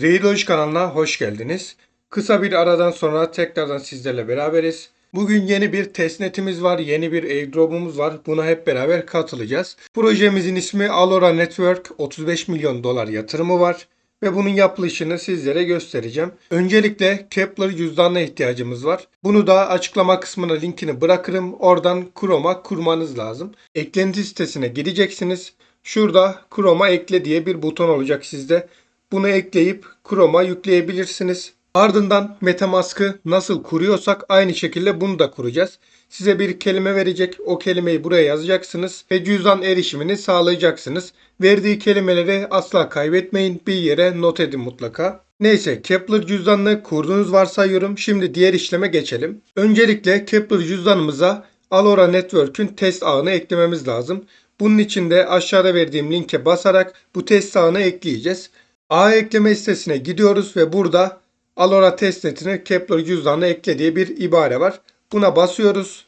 Trade kanalına hoş geldiniz. Kısa bir aradan sonra tekrardan sizlerle beraberiz. Bugün yeni bir testnetimiz var, yeni bir airdrop'umuz var. Buna hep beraber katılacağız. Projemizin ismi Alora Network. 35 milyon dolar yatırımı var ve bunun yapılışını sizlere göstereceğim. Öncelikle Kepler cüzdanına ihtiyacımız var. Bunu da açıklama kısmına linkini bırakırım. Oradan Chrome'a kurmanız lazım. Eklenti sitesine gideceksiniz. Şurada Chrome'a ekle diye bir buton olacak sizde. Bunu ekleyip Chrome'a yükleyebilirsiniz. Ardından MetaMask'ı nasıl kuruyorsak aynı şekilde bunu da kuracağız. Size bir kelime verecek. O kelimeyi buraya yazacaksınız ve cüzdan erişimini sağlayacaksınız. Verdiği kelimeleri asla kaybetmeyin. Bir yere not edin mutlaka. Neyse Kepler cüzdanını kurduğunuz varsayıyorum. Şimdi diğer işleme geçelim. Öncelikle Kepler cüzdanımıza Alora Network'ün test ağını eklememiz lazım. Bunun için de aşağıda verdiğim linke basarak bu test ağını ekleyeceğiz. Ağ ekleme sitesine gidiyoruz ve burada Alora testnetini Kepler cüzdanına ekle diye bir ibare var. Buna basıyoruz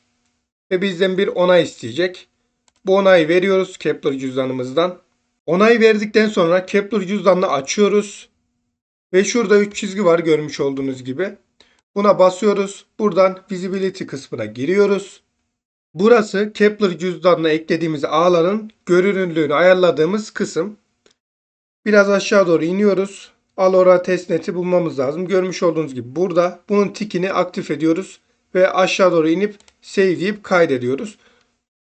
ve bizden bir onay isteyecek. Bu onayı veriyoruz Kepler cüzdanımızdan. Onayı verdikten sonra Kepler cüzdanını açıyoruz. Ve şurada 3 çizgi var görmüş olduğunuz gibi. Buna basıyoruz. Buradan visibility kısmına giriyoruz. Burası Kepler cüzdanına eklediğimiz ağların görünürlüğünü ayarladığımız kısım. Biraz aşağı doğru iniyoruz. Alora testnet'i bulmamız lazım. Görmüş olduğunuz gibi burada bunun tikini aktif ediyoruz ve aşağı doğru inip save deyip kaydediyoruz.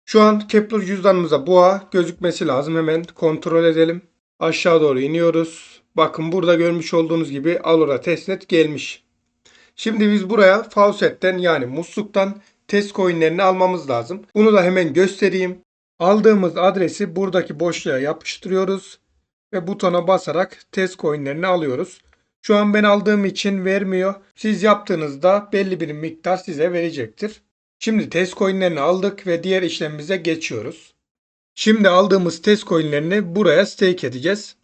Şu an Kepler cüzdanımıza ağ gözükmesi lazım. Hemen kontrol edelim. Aşağı doğru iniyoruz. Bakın burada görmüş olduğunuz gibi Alora testnet gelmiş. Şimdi biz buraya faucet'ten yani musluktan test coinlerini almamız lazım. Bunu da hemen göstereyim. Aldığımız adresi buradaki boşluğa yapıştırıyoruz ve butona basarak test coinlerini alıyoruz. Şu an ben aldığım için vermiyor. Siz yaptığınızda belli bir miktar size verecektir. Şimdi test coinlerini aldık ve diğer işlemimize geçiyoruz. Şimdi aldığımız test coinlerini buraya stake edeceğiz.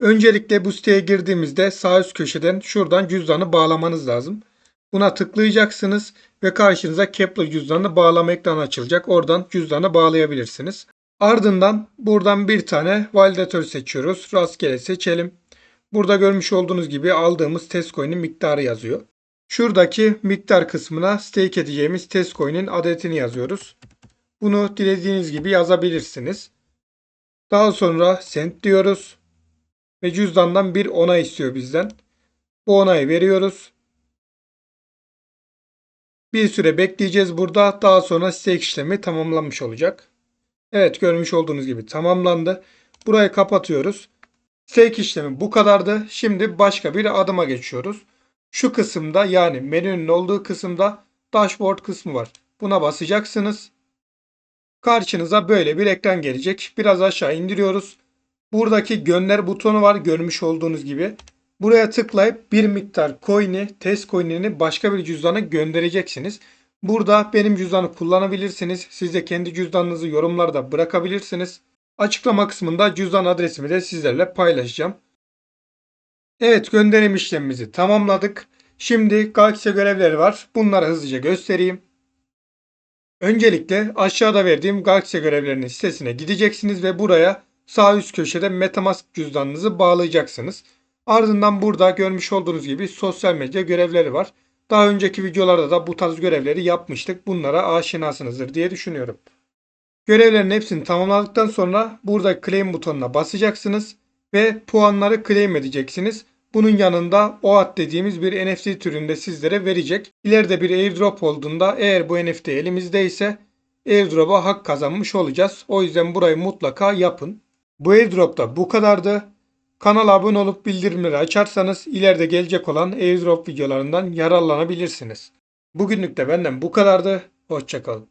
Öncelikle bu siteye girdiğimizde sağ üst köşeden şuradan cüzdanı bağlamanız lazım. Buna tıklayacaksınız ve karşınıza Kepler cüzdanı bağlama ekranı açılacak. Oradan cüzdanı bağlayabilirsiniz. Ardından buradan bir tane validatör seçiyoruz. Rastgele seçelim. Burada görmüş olduğunuz gibi aldığımız test coin'in miktarı yazıyor. Şuradaki miktar kısmına stake edeceğimiz test coin'in adetini yazıyoruz. Bunu dilediğiniz gibi yazabilirsiniz. Daha sonra send diyoruz. Ve cüzdandan bir onay istiyor bizden. Bu onayı veriyoruz. Bir süre bekleyeceğiz burada. Daha sonra stake işlemi tamamlanmış olacak. Evet görmüş olduğunuz gibi tamamlandı. Burayı kapatıyoruz. Stake işlemi bu kadardı. Şimdi başka bir adıma geçiyoruz. Şu kısımda yani menünün olduğu kısımda dashboard kısmı var. Buna basacaksınız. Karşınıza böyle bir ekran gelecek. Biraz aşağı indiriyoruz. Buradaki gönder butonu var görmüş olduğunuz gibi. Buraya tıklayıp bir miktar coin'i, test coin'ini başka bir cüzdana göndereceksiniz. Burada benim cüzdanı kullanabilirsiniz. Siz de kendi cüzdanınızı yorumlarda bırakabilirsiniz. Açıklama kısmında cüzdan adresimi de sizlerle paylaşacağım. Evet gönderim işlemimizi tamamladık. Şimdi Galaxy görevleri var. Bunları hızlıca göstereyim. Öncelikle aşağıda verdiğim Galaxy görevlerinin sitesine gideceksiniz ve buraya sağ üst köşede Metamask cüzdanınızı bağlayacaksınız. Ardından burada görmüş olduğunuz gibi sosyal medya görevleri var. Daha önceki videolarda da bu tarz görevleri yapmıştık. Bunlara aşinasınızdır diye düşünüyorum. Görevlerin hepsini tamamladıktan sonra burada claim butonuna basacaksınız ve puanları claim edeceksiniz. Bunun yanında OAT dediğimiz bir NFT türünde sizlere verecek. İleride bir airdrop olduğunda eğer bu NFT elimizdeyse airdrop'a hak kazanmış olacağız. O yüzden burayı mutlaka yapın. Bu airdrop'ta bu kadardı. Kanala abone olup bildirimleri açarsanız ileride gelecek olan airdrop videolarından yararlanabilirsiniz. Bugünlük de benden bu kadardı. Hoşçakalın.